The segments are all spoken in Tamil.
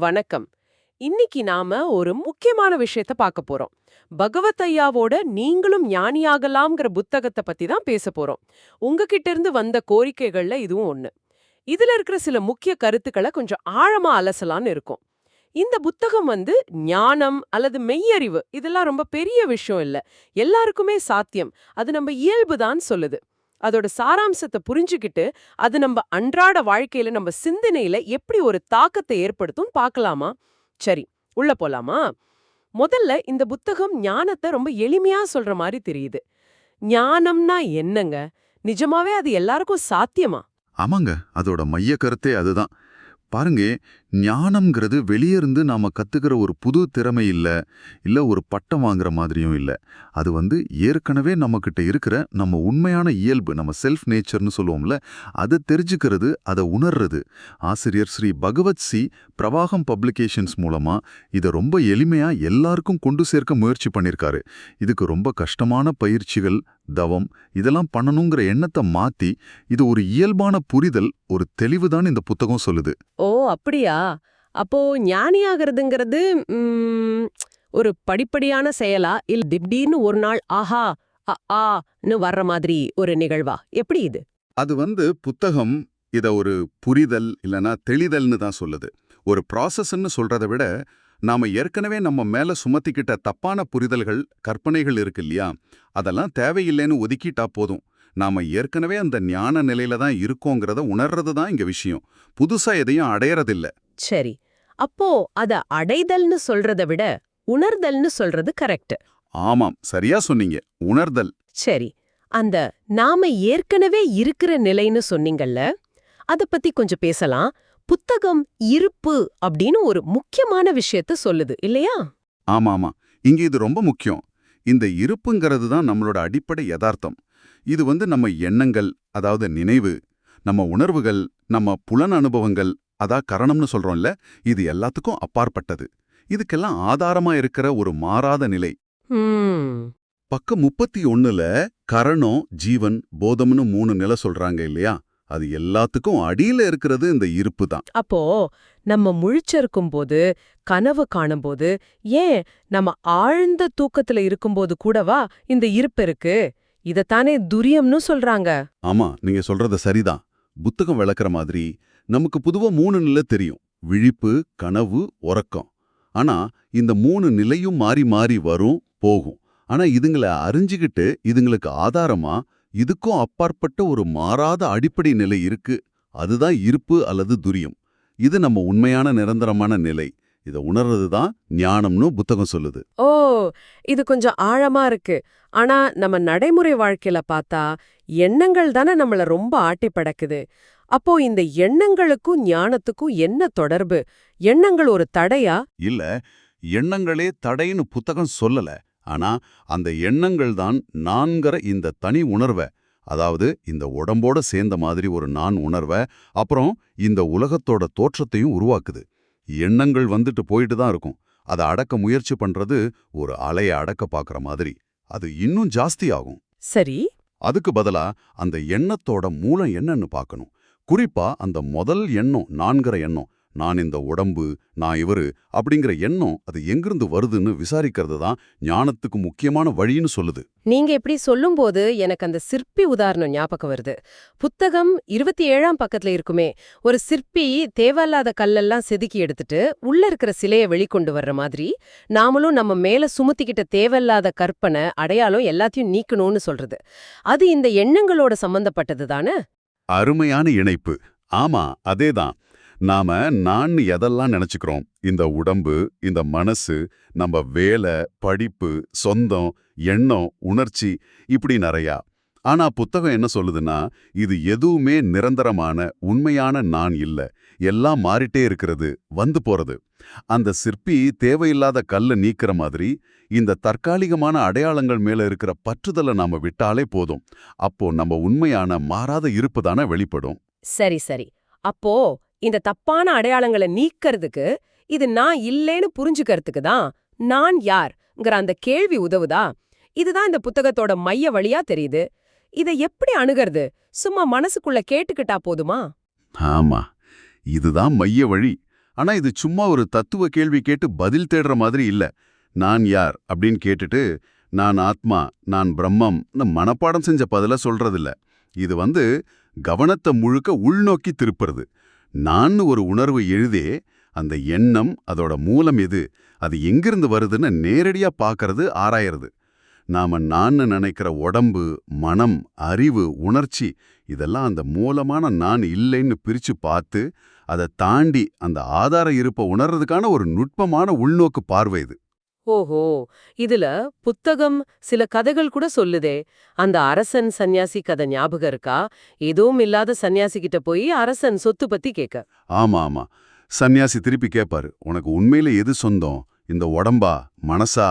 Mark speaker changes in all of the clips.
Speaker 1: வணக்கம். இன்னைக்கு நாம ஒரு முக்கியமான விஷயத்த பார்க்க போறோம். பகவத் ஐயாவோட நீங்களும் ஞானியாகலாம்ங்கிற புத்தகத்தை பத்தி தான் பேச போறோம். உங்ககிட்ட இருந்து வந்த கோரிக்கைகள்ல இதுவும் ஒண்ணு. இதுல இருக்கிற சில முக்கிய கருத்துக்களை கொஞ்சம் ஆழமா அலசலான்னு இருக்கும். இந்த புத்தகம் வந்து ஞானம் அல்லது மெய்யறிவு இதெல்லாம் ரொம்ப பெரிய விஷயம் இல்ல. எல்லாருக்குமே சாத்தியம். அது நம்ம இயல்புதான் சொல்லுது. அதோட சாராம்சத்தை புரிஞ்சுக்கிட்டு அது நம்ம அன்றாட வாழ்க்கையில நம்ம சிந்தனையில எப்படி ஒரு தாக்கத்தை ஏற்படுத்தும் பார்க்கலாமா? சரி உள்ள போலாமா? முதல்ல இந்த புத்தகம் ஞானத்தை ரொம்ப எளிமையா சொல்ற மாதிரி தெரியுது. ஞானம்னா என்னங்க? நிஜமாவே அது எல்லாருக்கும் சாத்தியமா?
Speaker 2: ஆமாங்க அதோட மைய கருத்தே அதுதான். பாருங்க ஞானம்ங்கிறது வெளியிருந்து இருந்து நாம ஒரு புது திறமை இல்ல இல்ல ஒரு பட்டம் வாங்குற மாதிரியும் இல்ல. அது வந்து ஏற்கனவே நம்மக்கிட்ட இருக்கிற நம்ம உண்மையான இயல்பு நம்ம செல்ஃப் நேச்சர்னு சொல்லுவோம்ல அதை தெரிஞ்சுக்கிறது அதை உணர்றது. ஆசிரியர் ஸ்ரீ பகவத் சி பிரவாகம் பப்ளிகேஷன்ஸ் மூலமா இதை ரொம்ப எளிமையா எல்லாருக்கும் கொண்டு சேர்க்க முயற்சி பண்ணிருக்காரு. இதுக்கு ரொம்ப கஷ்டமான பயிற்சிகள் தவம் இதெல்லாம் பண்ணணுங்கிற எண்ணத்தை மாத்தி இது ஒரு இயல்பான புரிதல் ஒரு தெளிவுதான் இந்த புத்தகம் சொல்லுது.
Speaker 1: ஓ அப்படியா? அப்போ ஞானியாகிறதுங்கிறது ம், ஒரு படிப்படியான செயலா? இல்ல திடீர்னு ஒரு நாள் ஆஹா அ ஆன்னு வர்ற மாதிரி ஒரு நிகழ்வா? எப்படி இது?
Speaker 2: அது வந்து புத்தகம் இத ஒரு புரிதல் இல்லனா தெளிதல்னு தான் சொல்லுது. ஒரு ப்ராசஸ்ன்னு சொல்றதை விட நாம ஏற்கனவே நம்ம மேல சுமத்திக்கிட்ட தப்பான புரிதல்கள் கற்பனைகள் இருக்கு இல்லையா? அதெல்லாம் தேவையில்லைன்னு ஒதுக்கிட்டா போதும். நாம ஏற்கனவே அந்த ஞான நிலையில தான் இருக்கோங்கிறத உணர்றது தான் இங்க விஷயம். புதுசா எதையும் அடையறதில்ல.
Speaker 1: சரி. அப்போ அத அடைதல்னு சொல்றத விட உணர்தல்னு சொல்றது கரெக்ட்.
Speaker 2: ஆமாம். சரியா சொன்னீங்க. உணர்தல்.
Speaker 1: சரி. அந்த நாம ஏற்கனவே இருக்கிற நிலைன்னு சொன்னீங்கல்ல அத பத்தி கொஞ்சம் பேசலாம். புத்தகம் இருப்பு அப்படின்னு ஒரு முக்கியமான விஷயத்த சொல்லுது இல்லையா?
Speaker 2: ஆமா ஆமா இங்க இது ரொம்ப முக்கியம். இந்த இருப்புங்கிறது தான் நம்மளோட அடிப்படை யதார்த்தம். இது வந்து நம்ம எண்ணங்கள் அதாவது நினைவு நம்ம உணர்வுகள் நம்ம புலன் அனுபவங்கள் அதா கரணம்னு சொல்றோம்ல இது எல்லாத்துக்கும் அப்பாற்பட்டது. இதுக்கெல்லாம் ஆதாரமா இருக்கிற ஒரு மாறாத நிலை. பக்கம் முப்பத்தி ஒண்ணுல கரணம் ஜீவன் போதம்னு மூணு நிலை சொல்றாங்க இல்லையா? அது எல்லாத்துக்கும் அடியில இருக்கிறது இந்த இருப்பு தான்.
Speaker 1: அப்போ நம்ம முழிச்சிருக்கும் போது கனவு காணும்போது ஏன் நம்ம ஆழ்ந்த தூக்கத்துல இருக்கும்போது கூடவா இந்த இருப்பு இருக்கு? இதத்தானே துரியம்னு சொல்றாங்க.
Speaker 2: ஆமா நீங்க சொல்றது சரிதான். புத்தகம் விளக்குற மாதிரி நமக்கு பொதுவா மூணு நிலை தெரியும். விழிப்பு கனவு உறக்கம். ஆனா இந்த மூணு நிலையும் மாறி மாறி வரும் போகும். ஆனா இதுங்களை அறிஞ்சுகிட்டு இதுங்களுக்கு ஆதாரமா இதுக்கும் அப்பாற்பட்ட ஒரு மாறாத அடிப்படை நிலை இருக்கு. அதுதான் இருப்பு அல்லது துரியம். இது நம்ம உண்மையான நிரந்தரமான நிலை. இதை உணர்றது தான் ஞானம்னு புத்தகம் சொல்லுது.
Speaker 1: ஓ இது கொஞ்சம் ஆழமா இருக்கு. ஆனா நம்ம நடைமுறை வாழ்க்கையில பார்த்தா எண்ணங்கள் தானே நம்மள ரொம்ப ஆட்டி படக்குது. அப்போ இந்த எண்ணங்களுக்கும் ஞானத்துக்கும் என்ன தொடர்பு? எண்ணங்கள் ஒரு தடையா?
Speaker 2: இல்ல எண்ணங்களே தடைன்னு புத்தகம் சொல்லல. ஆனா அந்த எண்ணங்கள் தான் நான்கிற இந்த தனி உணர்வை அதாவது இந்த உடம்போட சேர்ந்த மாதிரி ஒரு நான் உணர்வை அப்புறம் இந்த உலகத்தோட தோற்றத்தையும் உருவாக்குது. எண்ணங்கள் வந்துட்டு போயிட்டு தான் இருக்கும். அதை அடக்க முயற்சி பண்றது ஒரு அலைய அடக்க பார்க்குற மாதிரி. அது இன்னும் ஜாஸ்தி ஆகும்.
Speaker 1: சரி.
Speaker 2: அதுக்கு பதிலா அந்த எண்ணத்தோட மூலம் என்னன்னு பார்க்கணும் குறிப்பா அந்த முதல் எண்ணம் நான்கிற எண்ணம். நான் இந்த உடம்பு நான் இவரு அப்படிங்கிற எண்ணம் அது எங்கிருந்து வருதுன்னு விசாரிக்கிறது தான் ஞானத்துக்கு முக்கியமான வழின்னு சொல்லுது.
Speaker 1: நீங்க இப்படி சொல்லும்போது எனக்கு அந்த சிற்பி உதாரணம் ஞாபகம் வருது. புத்தகம் இருபத்தி ஏழாம் பக்கத்துல இருக்குமே. ஒரு சிற்பி தேவையில்லாத கல்லெல்லாம் செதுக்கி எடுத்துட்டு உள்ள இருக்கிற சிலைய வெளிக்கொண்டு வர்ற மாதிரி நாமளும் நம்ம மேல சுமத்திக்கிட்ட தேவையில்லாத கற்பனை அடையாளம் எல்லாத்தையும் நீக்கணும்னு சொல்றது. அது இந்த எண்ணங்களோட சம்பந்தப்பட்டது தானே?
Speaker 2: அருமையான இணைப்பு. ஆமா அதேதான். நாம நான் எதெல்லாம் நினைச்சுக்கிறோம்? இந்த உடம்பு இந்த மனசு நம்ம வேலை படிப்பு சொந்தம் எண்ணம் உணர்ச்சி இப்படி நிறையா. ஆனா புத்தகம் என்ன சொல்லுதுன்னா இது எதுவுமே நிரந்தரமான உண்மையான நான் இல்ல. எல்லாம் மாறிட்டே இருக்கிறது வந்து போறது. அந்த சிற்பி தேவையில்லாத கல்ல நீக்கிற மாதிரி இந்த தற்காலிகமான அடையாளங்கள் மேல இருக்கிற பற்றுதலை நாம விட்டாலே போதும். அப்போ நம்ம உண்மையான மாறாத இருப்பு தானே வெளிப்படும்.
Speaker 1: சரி சரி. அப்போ இந்த தப்பான அடையாளங்களை நீக்கிறதுக்கு இது நான் இல்லேன்னு புரிஞ்சுக்கிறதுக்கு தான் நான் யார்ங்கிற அந்த கேள்வி உதவுதா? இதுதான் இந்த புத்தகத்தோட மைய வழியா தெரியுது. இதை எப்படி அணுகிறது? சும்மா மனசுக்குள்ள கேட்டுக்கிட்டா போதுமா?
Speaker 2: ஆமா இதுதான் மைய வழி.
Speaker 3: ஆனா இது சும்மா ஒரு தத்துவ கேள்வி கேட்டு பதில் தேடுற மாதிரி இல்ல. நான் யார் அப்படின்னு கேட்டுட்டு நான் ஆத்மா நான் பிரம்மம் மனப்பாடம் செஞ்ச பதில சொல்றதில்ல. இது வந்து கவனத்தை முழுக்க உள்நோக்கி திருப்புறது. நான் ஒரு உணர்வு எழுதே அந்த எண்ணம் அதோட மூலம் எது அது எங்கிருந்து வருதுன்னு நேரடியா பார்க்கறது ஆராயறது. நாம நான் நினைக்கிற உடம்பு மனம் அறிவு உணர்ச்சி இதெல்லாம் அந்த மூலமான நான் இல்லைன்னு பிரிச்சு பார்த்து அதை தாண்டி அந்த ஆதார இருப்பை உணர்றதுக்கான ஒரு நுட்பமான உள்நோக்கு பார்வை இது.
Speaker 1: ஓஹோ இதுல புத்தகம் சில கதைகள் கூட சொல்லுதே. அந்த அரசன் சன்னியாசி கதை ஞாபகம் இருக்கா? எதுவும் இல்லாத சன்னியாசி கிட்ட போய் அரசன் சொத்து பத்தி கேட்க
Speaker 3: ஆமா ஆமா. சன்னியாசி திருப்பி கேட்பாரு உனக்கு உண்மையில எது சொந்தம்? இந்த உடம்பா மனசா?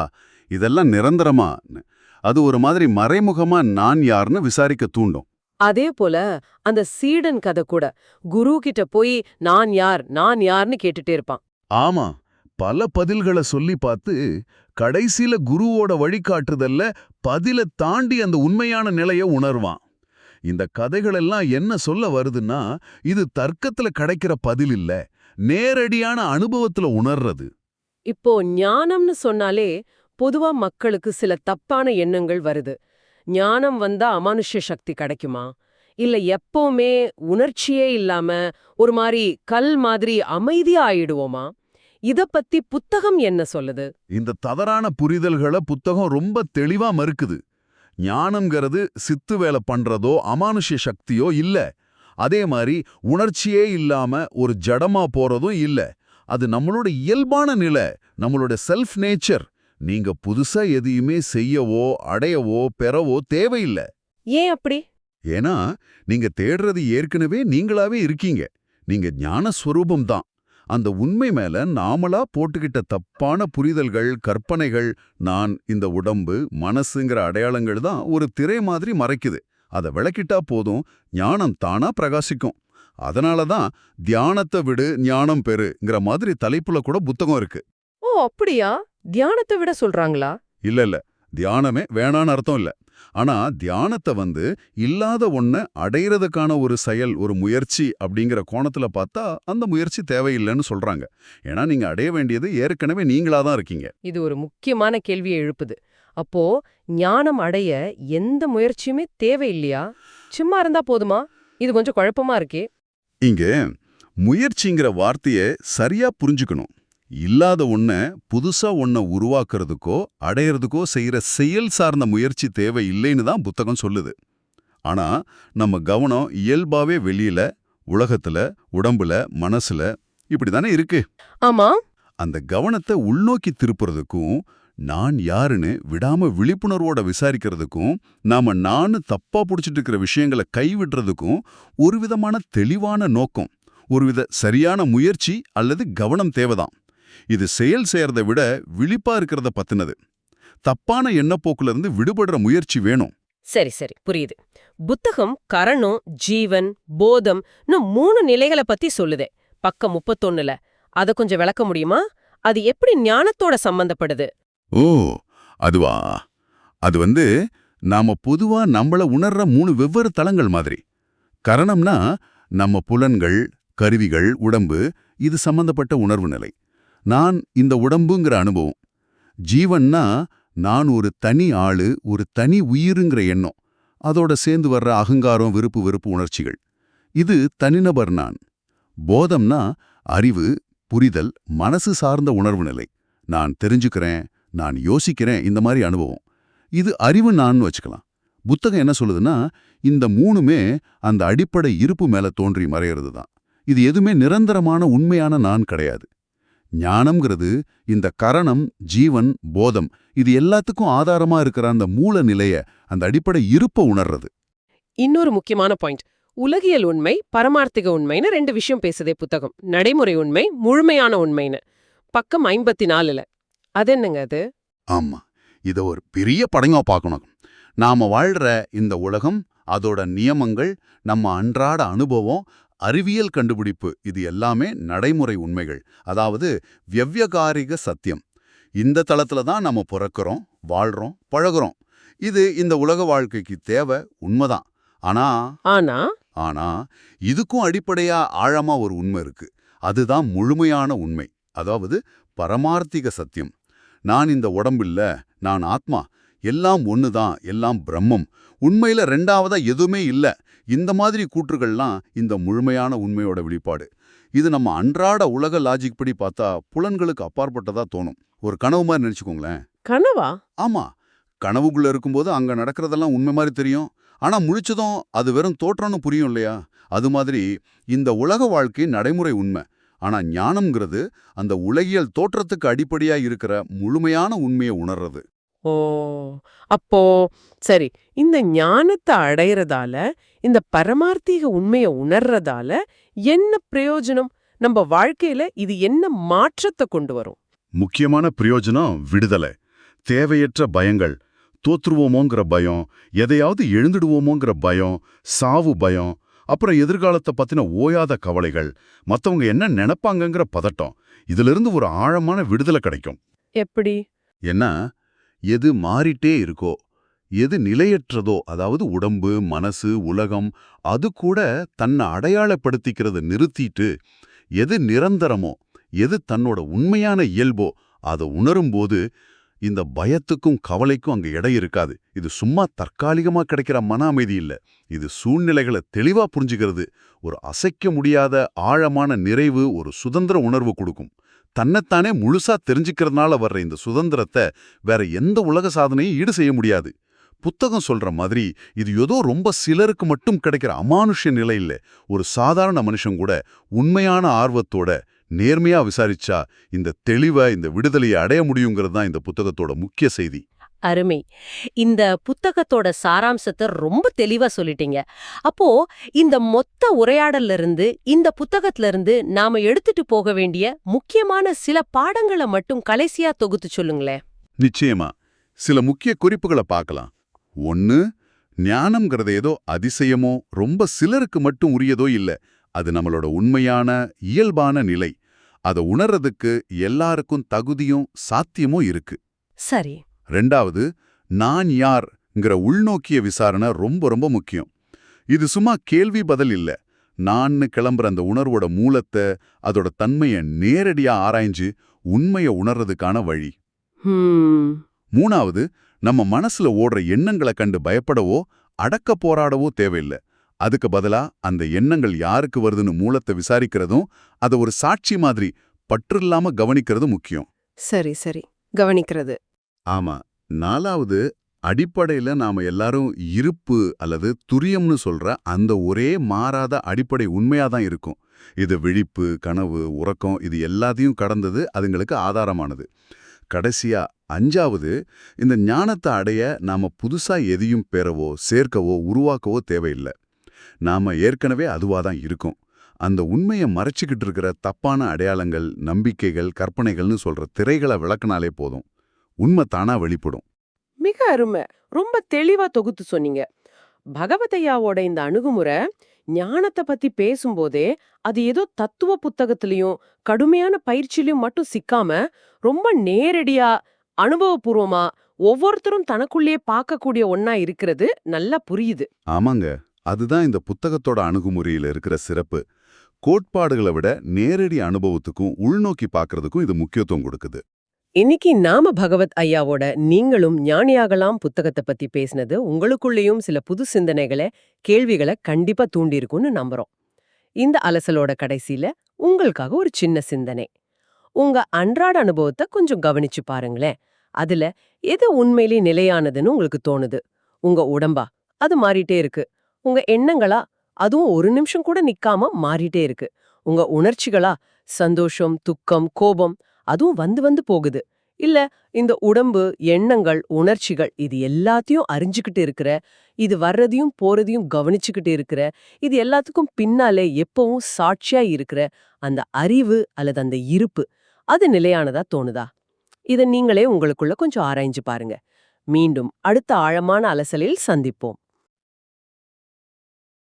Speaker 3: இதெல்லாம் நிரந்தரமான்னு அது ஒரு மாதிரி மறைமுகமா நான் யாருன்னு விசாரிக்க தூண்டும்.
Speaker 1: அதே போல அந்த சீடன் கதை கூட குரு கிட்ட போய் நான் யார்? நான் யார்னு கேட்டுட்டே இருப்பான்.
Speaker 2: ஆமா. பல பதில்களை சொல்லி பார்த்து கடைசியில குருவோட வழிகாட்டுதல்ல பதில தாண்டி அந்த உண்மையான நிலைய உணர்வான். இந்த கதைகளெல்லாம் என்ன சொல்ல வருதுன்னா இது தர்க்கத்துல கிடைக்கிற பதில் இல்ல நேரடியான அனுபவத்துல உணர்றது.
Speaker 1: இப்போ ஞானம்னு சொன்னாலே பொதுவா மக்களுக்கு சில தப்பான எண்ணங்கள் வருது. ஞானம் வந்தா அமானுஷ்ய சக்தி கிடைக்குமா? இல்ல எப்பவுமே உணர்ச்சியே இல்லாம ஒரு மாதிரி கல் மாதிரி அமைதியா ஆயிடுவோமா? இத பத்தி புத்தகம் என்ன சொல்லுது?
Speaker 2: இந்த தவறான புரிதல்களை புத்தகம் ரொம்ப தெளிவா மறுக்குது. ஞானம்ங்கிறது சித்து வேலை பண்றதோ அமானுஷ்ய சக்தியோ இல்ல. அதே மாதிரி உணர்ச்சியே இல்லாம ஒரு ஜடமா போறதும் இல்ல. அது நம்மளோட இயல்பான நிலை நம்மளோட செல்ஃப் நேச்சர் நீங்க புதுசா எதையுமே செய்யவோ அடையவோ பெறவோ தேவையில்லை.
Speaker 1: ஏன் அப்படி?
Speaker 2: ஏன்னா நீங்க தேடுறது ஏற்கனவே நீங்களாவே இருக்கீங்க. நீங்க ஞான ஸ்வரூபம் தான். அந்த உண்மை மேல நாமளா போட்டுக்கிட்ட தப்பான புரிதல்கள் கற்பனைகள் நான் இந்த உடம்பு மனசுங்கிற அடையாளங்கள் தான் ஒரு திரை மாதிரி மறைக்குது. அதை விளக்கிட்டா போதும் ஞானம் தானா பிரகாசிக்கும். அதனால தான் தியானத்தை விடு ஞானம் பெறுங்கிற மாதிரி தலைப்புல கூட புத்தகம் இருக்கு.
Speaker 1: ஓ அப்படியா? தியானத்தை விட சொல்றாங்களா?
Speaker 2: இல்ல இல்ல. தியானமே வேணான்னு அர்த்தம் இல்ல. ஆனா தியானத்தை வந்து இல்லாத ஒன்ன அடையிறதுக்கான ஒரு செயல் ஒரு முயற்சி அப்படிங்கிற கோணத்துல பார்த்தா அந்த முயற்சி தேவையில்லைன்னு சொல்றாங்க. ஏன்னா நீங்க அடைய வேண்டியது ஏற்கனவே நீங்களா தான் இருக்கீங்க.
Speaker 1: இது ஒரு முக்கியமான கேள்வியை எழுப்புது. அப்போ ஞானம் அடைய எந்த முயற்சியுமே தேவையில்லையா? சும்மா இருந்தா போதுமா? இது கொஞ்சம் குழப்பமா இருக்கே.
Speaker 2: இங்க முயற்சிங்கிற வார்த்தைய சரியா புரிஞ்சுக்கணும். இல்லாத ஒன்ன புதுசா ஒன்ன உருவாக்குறதுக்கோ அடையறதுக்கோ செய்யற செயல் சார்ந்த முயற்சி தேவை இல்லைன்னு தான் புத்தகம் சொல்லுது. ஆனா நம்ம கவனம் இயல்பாவே வெளியில உலகத்துல உடம்புல மனசுல இப்படிதானே இருக்கு.
Speaker 1: ஆமா.
Speaker 2: அந்த கவனத்தை உள்நோக்கி திருப்புறதுக்கும் நான் யாருன்னு விடாம விழிப்புணர்வோட விசாரிக்கிறதுக்கும் நாம நானு தப்பா புடிச்சிட்டு இருக்கிற விஷயங்களை கைவிடுறதுக்கும் ஒரு விதமான தெளிவான நோக்கம் ஒருவித சரியான முயற்சி அல்லது கவனம் தேவைதான். இது செயல் செய்யறதை விட விழிப்பா இருக்கிறத பத்தினது. தப்பான எண்ணப்போக்குல இருந்து விடுபடுற முயற்சி வேணும்.
Speaker 1: சரி சரி. புரியுது. புத்தகம் கரணம் ஜீவன் போதம் மூணு நிலைகளை பத்தி சொல்லுதே. பக்கம் முப்பத்தொன்னுல. அத கொஞ்சம் விளக்க முடியுமா? அது எப்படி ஞானத்தோட சம்பந்தப்படுது?
Speaker 2: ஓ அதுவா? அது வந்து நாம பொதுவா நம்மள உணர்ற மூணு வெவ்வேறு தளங்கள் மாதிரி. கரணம்னா நம்ம புலன்கள் கருவிகள் உடம்பு இது சம்பந்தப்பட்ட உணர்வு நிலை. நான் இந்த உடம்புங்கிற அனுபவம். ஜீவன்னா நான் ஒரு தனி ஆளு ஒரு தனி உயிருங்கிற எண்ணம். அதோட சேர்ந்து வர்ற அகங்காரம் விருப்பு வெறுப்பு உணர்ச்சிகள். இது தனிநபர் நான். போதம்னா அறிவு புரிதல் மனசு சார்ந்த உணர்வு நிலை. நான் தெரிஞ்சுக்கிறேன் நான் யோசிக்கிறேன் இந்த மாதிரி அனுபவம். இது அறிவு நான் வச்சுக்கலாம். புத்தகம் என்ன சொல்லுதுன்னா இந்த மூணுமே அந்த அடிப்படை இருப்பு மேல தோன்றி மறையிறது தான் இது எதுவுமே நிரந்தரமான உண்மையான நான் கிடையாது. ஞானம்ங்கிறது இந்த கரணம் ஜீவன் போதம் இது எல்லாத்துக்கும் ஆதாரமா இருக்கிற அந்த மூல நிலைய அந்த அடிப்படை இருப்ப உணர்றது.
Speaker 1: இன்னொரு முக்கியமான பாயிண்ட். உலகியல் உண்மை பரமார்த்திக உண்மைன்னு ரெண்டு விஷயம் பேசுதே புத்தகம். நடைமுறை உண்மை முழுமையான உண்மைன்னு. பக்கம் ஐம்பத்தி நாலுல அது என்னங்க அது?
Speaker 2: ஆமா. இத ஒரு பெரிய படங்கா பார்க்கணும். நாம வாழ்ற இந்த உலகம் அதோட நியமங்கள் நம்ம அன்றாட அனுபவம் அறிவியல் கண்டுபிடிப்பு இது எல்லாமே நடைமுறை உண்மைகள். அதாவது வியவ்யகாரிக சத்தியம். இந்த தளத்துல தான் நம்ம பிறக்கிறோம் வாழ்றோம் பழகுறோம். இது இந்த உலக வாழ்க்கைக்கு தேவை உண்மைதான். ஆனா
Speaker 1: ஆனா?
Speaker 2: ஆனா இதுக்கும் அடிப்படையா ஆழமா ஒரு உண்மை இருக்கு. அதுதான் முழுமையான உண்மை. அதாவது பரமார்த்திக சத்தியம். நான் இந்த உடம்பில்ல நான் ஆத்மா. எல்லாம் ஒண்ணுதான் எல்லாம் பிரம்மம். உண்மையில ரெண்டாவதா எதுவுமே இல்ல. இந்த மாதிரி கூற்றுகள்லாம் இந்த முழுமையான உண்மையோட வெளிப்பாடு. இது நம்ம அன்றாட உலக லாஜிக் படி பார்த்தா புலன்களுக்கு அப்பாற்பட்டதா தோணும். ஒரு கனவு மாதிரி நினைச்சுக்கோங்களேன்.
Speaker 1: கனவா?
Speaker 2: ஆமா. கனவுக்குள்ள இருக்கும்போது அங்க நடக்கிறதெல்லாம் உண்மை மாதிரி தெரியும். ஆனா முழிச்சதும் அது வெறும் தோற்றம்னு புரியும் இல்லையா? அது மாதிரி இந்த உலக வாழ்க்கை நடைமுறை உண்மை. ஆனா ஞானம்ங்கிறது அந்த உலகியல் தோற்றத்துக்கு அடிப்படையா இருக்கிற முழுமையான உண்மையை உணர்றது.
Speaker 1: ஓ. அப்போ சரி இந்த ஞானத்தை அடையறதால இந்த பரமார்த்தீக உண்மைய உணர்றதால என்ன பிரயோஜனம்? நம்ம வாழ்க்கையில இது என்ன மாற்றத்தை கொண்டு வரும்?
Speaker 2: முக்கியமான பிரயோஜனம் விடுதலை. தேவையற்ற பயங்கள் தோற்றுருவோமோங்கிற பயம் எதையாவது எழுந்துடுவோமோங்கிற பயம் சாவு பயம் அப்புறம் எதிர்காலத்தை பத்தின ஓயாத கவலைகள் மத்தவங்க என்ன நினைப்பாங்கங்கிற பதட்டம் இதிலிருந்து ஒரு ஆழமான விடுதலை கிடைக்கும்.
Speaker 1: எப்படி?
Speaker 2: ஏன்னா எது மாறிட்டே இருக்கோ எது நிலையற்றதோ அதாவது உடம்பு மனசு உலகம் அது கூட தன்னை அடையாளப்படுத்திக்கிறத நிறுத்திட்டு எது நிரந்தரமோ எது தன்னோட உண்மையான இயல்போ அதை உணரும்போது இந்த பயத்துக்கும் கவலைக்கும் அங்க இடம் இருக்காது. இது சும்மா தற்காலிகமா கிடைக்கிற மன அமைதி இல்ல. இது சூழ்நிலைகளை தெளிவா புரிஞ்சுக்கிறது. ஒரு அசைக்க முடியாத ஆழமான நிறைவு ஒரு சுதந்திர உணர்வு கொடுக்கும். தன்னைத்தானே முழுசா தெரிஞ்சுக்கிறதுனால வர்ற இந்த சுதந்திரத்தை வேற எந்த உலக சாதனையும் ஈடு செய்ய முடியாது. புத்தகம் சொல்ற மாதிரி இது ஏதோ ரொம்ப சிலருக்கு மட்டும் கிடைக்கிற அமானுஷ்ய நிலை இல்ல. ஒரு சாதாரண மனுஷன் கூட உண்மையான ஆர்வத்தோட நேர்மையா விசாரிச்சா இந்த தெளிவை இந்த விடுதலையை அடைய முடியுங்கிறது தான் இந்த புத்தகத்தோட முக்கிய செய்தி.
Speaker 4: அருமை. இந்த புத்தகத்தோட சாராம்சத்தை ரொம்ப தெளிவா சொல்லிட்டீங்க. அப்போ இந்த மொத்த உரையாடல்ல இருந்து இந்த புத்தகத்துல இருந்து நாம எடுத்துட்டு போக வேண்டிய முக்கியமான சில பாடங்களை மட்டும் கடைசியா தொகுத்து சொல்லுங்களேன்.
Speaker 2: நிச்சயமா. சில முக்கிய குறிப்புகளை பார்க்கலாம். ஒன்னு ஞானம்ங்கிறது ஏதோ அதிசயமோ ரொம்ப சிலருக்கு மட்டும் உரியதோ இல்ல. அது நம்மளோட உண்மையான இயல்பான நிலை. அதை உணர்றதுக்கு எல்லாருக்கும் தகுதியும் சாத்தியமும் இருக்கு.
Speaker 4: சரி.
Speaker 2: ரெண்டாவது நான் யார்ங்கிற உள்நோக்கிய விசாரணை ரொம்ப ரொம்ப முக்கியம். இது சும்மா கேள்வி பதில் இல்ல. நான்னு கிளம்புற அந்த உணர்வோட மூலத்தை அதோட தன்மையை நேரடியா ஆராய்ஞ்சு உண்மையை உணர்றதுக்கான வழி. மூணாவது நம்ம மனசுல ஓடுற எண்ணங்களை கண்டு பயப்படவோ அடக்க போராடவோ தேவையில்லை. அதுக்கு பதிலா அந்த எண்ணங்கள் யாருக்கு வருதுன்னு மூலத்தை விசாரிக்கிறதும் அதை ஒரு சாட்சி மாதிரி பற்றில்லாம கவனிக்கிறதும் முக்கியம்.
Speaker 1: சரி சரி. கவனிக்கிறது.
Speaker 2: ஆமா. நாலாவது அடிப்படையில நாம எல்லாரும் இருப்பு அல்லது துரியம்னு சொல்ற அந்த ஒரே மாறாத அடிப்படை உண்மையாதான் இருக்கும். இது விழிப்பு கனவு உறக்கம் இது எல்லாத்தையும் கடந்தது அதுங்களுக்கு ஆதாரமானது. கடைசியா அஞ்சாவது இந்த ஞானத்தை அடைய நாம புதுசா எதையும் பெறவோ சேர்க்கவோ உருவாக்கவோ தேவையில்லை. நாம ஏற்கனவே அதுவாக தான் இருக்கும். அந்த உண்மையை மறைச்சிக்கிட்டு இருக்கிற தப்பான அடையாளங்கள் நம்பிக்கைகள் கற்பனைகள்னு சொல்ற திரைகளை விளக்குனாலே போதும். உண்மை தானா வெளிப்படும்.
Speaker 1: மிக அருமை. ரொம்ப தெளிவா தொகுத்து சொன்னீங்க. பகவதையாவோட இந்த அணுகுமுறை ஞானத்தை பத்தி பேசும்போதே அது ஏதோ தத்துவ புத்தகத்திலையும் கடுமையான பயிற்சியிலையும் மட்டும் சிக்காம ரொம்ப நேரடியா அனுபவபூர்வமா ஒவ்வொருத்தரும் தனக்குள்ளேயே பார்க்கக்கூடிய ஒண்ணா இருக்கிறது. நல்லா புரியுது.
Speaker 2: ஆமாங்க. அதுதான் இந்த புத்தகத்தோட அணுகுமுறையில இருக்கிற சிறப்பு. கோட்பாடுகளை விட நேரடி அனுபவத்துக்கும் உள்நோக்கி பார்க்கறதுக்கும் இது முக்கியத்துவம் கொடுக்குது.
Speaker 1: இன்னைக்கு நாம பகவத் ஐயாவோட நீங்களும் ஞானியாகலாம் புத்தகத்தை பத்தி பேசினது உங்களுக்குள்ளேயும் சில புது சிந்தனைகளை கேள்விகளை கண்டிப்பா தூண்டியிருக்கும்னு நம்புறோம். இந்த அலசலோட கடைசியில உங்களுக்காக ஒரு சின்ன சிந்தனை. உங்க அன்றாட அனுபவத்தை கொஞ்சம் கவனிச்சு பாருங்களேன். அதுல எது உண்மையிலே நிலையானதுன்னு உங்களுக்கு தோணுது? உங்க உடம்பா? அது மாறிட்டே இருக்கு. உங்க எண்ணங்களா? அதுவும் ஒரு நிமிஷம் கூட நிக்காம மாறிட்டே இருக்கு. உங்க உணர்ச்சிகளா? சந்தோஷம் துக்கம் கோபம் அதுவும் வந்து வந்து போகுது. இல்ல இந்த உடம்பு எண்ணங்கள் உணர்ச்சிகள் இது எல்லாத்தையும் அறிஞ்சுக்கிட்டு இருக்கிற இது வர்றதையும் போறதையும் கவனிச்சுக்கிட்டு இருக்கிற இது எல்லாத்துக்கும் பின்னாலே எப்பவும் சாட்சியா இருக்கிற அந்த அறிவு அல்லது அந்த இருப்பு அது நிலையானதா தோணுதா? இத நீங்களே உங்களுக்குள்ள கொஞ்சம் ஆராய்ஞ்சு பாருங்க. மீண்டும் அடுத்த ஆழமான அலசலில் சந்திப்போம்.